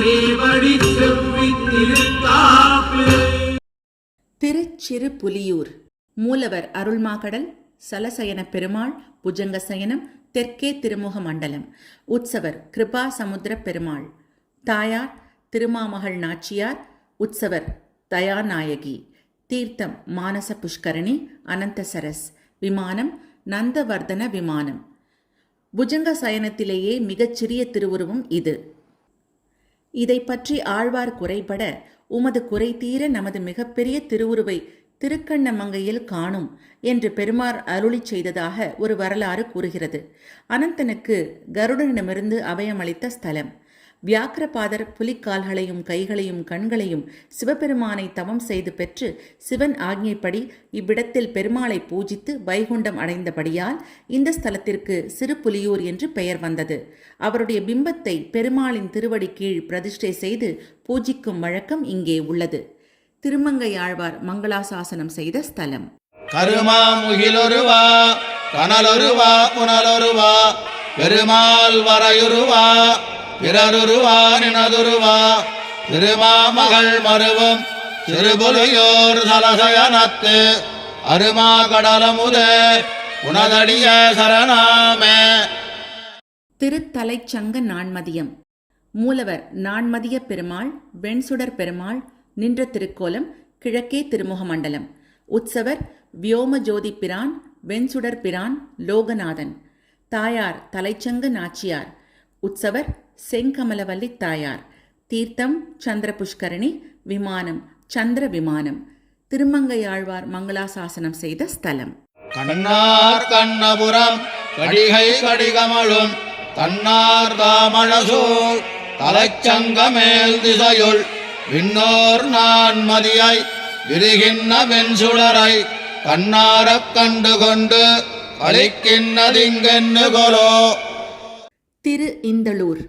சேவடி செவ்வி திருச்சிறு புலியூர் மூலவர் அருள்மாகடல் சலசயன பெருமாள் புஜங்க சயனம் தெற்கே திருமுக மண்டலம். உற்சவர் கிருபா சமுத்திர பெருமாள். தாயார் திருமாமகள் நாச்சியார் உற்சவர் தயாநாயகி. தீர்த்தம் மானச புஷ்கரணி அனந்தசரஸ். விமானம் நந்தவர்தன விமானம். புஜங்க சயனத்திலேயே மிகச்சிறிய திருவுருவம் இது. இதை பற்றி ஆழ்வார் குறைபட உமது குறை தீர நமது மிகப்பெரிய திருவுருவை திருக்கண்ணமங்கையில் காணும் என்று பெருமார் அருளிச் செய்ததாக ஒரு வரலாறு கூறுகிறது. அனந்தனுக்கு கருடனிடமிருந்து அபயமளித்த ஸ்தலம். வியாக்கிரபாதர் புலிக்கால்களையும் கைகளையும் கண்களையும் சிவபெருமானை தவம் செய்து பெற்று சிவன் ஆజ్ఞைப்படி இவ்விடத்தில் பெருமாளை பூஜித்து வைகுண்டம் அடைந்தபடியால் இந்த ஸ்தலத்திற்கு சிறு புலியூர் என்று பெயர் வந்தது. அவருடைய பிம்பத்தை பெருமாளின் திருவடி கீழ் பிரதிஷ்டை செய்து பூஜிக்கும் வழக்கம் இங்கே உள்ளது. திருமங்கையாழ்வார் மங்களாசாசனம் செய்த ஸ்தலம். கருமா கனலொருவா புனலொருவா பெருமாள் வரையுருவா. பிறருருவா நினதுருவா திருமாமகள் மருவும் சிறுபுலியோர் சலசயனத்து. அருமா கடலமுதே உனதடிய சரணாமே. திருத்தலைச்சங்க நான்மதியம். மூலவர் நான்மதிய பெருமாள் வெண்சுடர் பெருமாள் நின்ற திருக்கோலம் கிழக்கே திருமுகமண்டலம். உற்சவர் வியோமஜோதி பிரான் வெண்சுடர் பிரான் லோகநாதன். தாயார் தலைச்சங்க நாச்சியார். உற்சவர் செங்கமலவல்லி தாயார். தீர்த்தம் சந்திர புஷ்கரணி விமானம் சந்திர விமானம் திருமங்கையாழ்வார் மங்களாசாசனம் செய்த ஸ்தலம். கண்ணார் கண்ணபுரம் கடிகை கடிகமழும் தன்னார் தாமழசூழ் தலைச்சங்கமேல் திசையுள் விண்ணோர் நான் மதியை விரிகின்ன வெண்சுடரை கண்ணாரக் கண்டு கொண்டு கழிக்கின்றதிங்கென்னு கொலோ திரு இந்தளூர்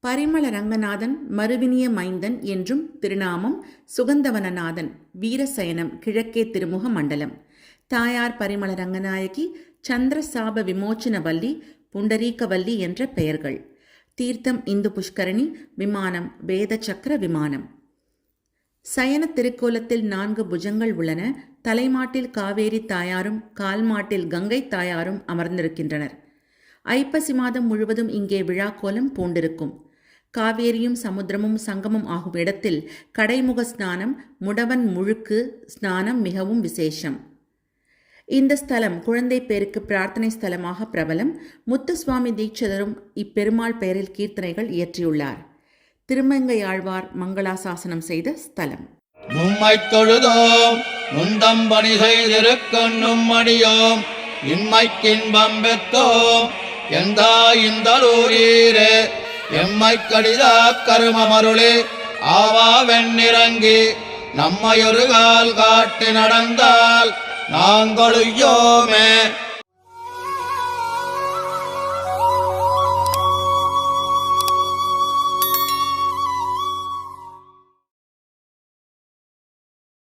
பரிமள ரங்கநாதன் மறுவினிய மைந்தன் என்றும் திருநாமம் சுகந்தவனநாதன் வீரசயனம் கிழக்கே திருமுக மண்டலம். தாயார் பரிமள ரங்கநாயகி சந்திரசாப விமோச்சனவல்லி புண்டரீகவல்லி என்ற பெயர்கள். தீர்த்தம் இந்து புஷ்கரணி விமானம் வேத சக்கர விமானம். சயன திருக்கோலத்தில் நான்கு புஜங்கள் உள்ளன. தலைமாட்டில் காவேரி தாயாரும் கால்மாட்டில் கங்கை தாயாரும் அமர்ந்திருக்கின்றனர். ஐப்பசி மாதம் முழுவதும் இங்கே விழாக்கோலம் பூண்டிருக்கும். காவேரியும் சமுத்திரமும் சங்கமம் ஆகும் இடத்தில் கடைமுக ஸ்நானம் முடவன் முழுக்கு ஸ்நானம் மிகவும் விசேஷம். இந்த ஸ்தலம் குழந்தை பேருக்கு பிரார்த்தனை ஸ்தலமாக பிரபலம். முத்துசுவாமி தீட்சிதரும் இப்பெருமாள் பெயரில் கீர்த்தனைகள் இயற்றியுள்ளார். திருமங்கையாழ்வார் மங்களாசாசனம் செய்த ஸ்தலம். நும்மை தொழுதோம் நுந்தம் பணி செய்திருக்கண்ணும் மடியோம் இன்மைக்கின்பம் பெற்றோம் எந்தாயிந்தலூரீரே எம்மை கடிதா கருமமருளே ஆவா வெண்ணிறங்கி நம்மையொரு கால் காட்டி நடந்தால் நாங்களுயோமே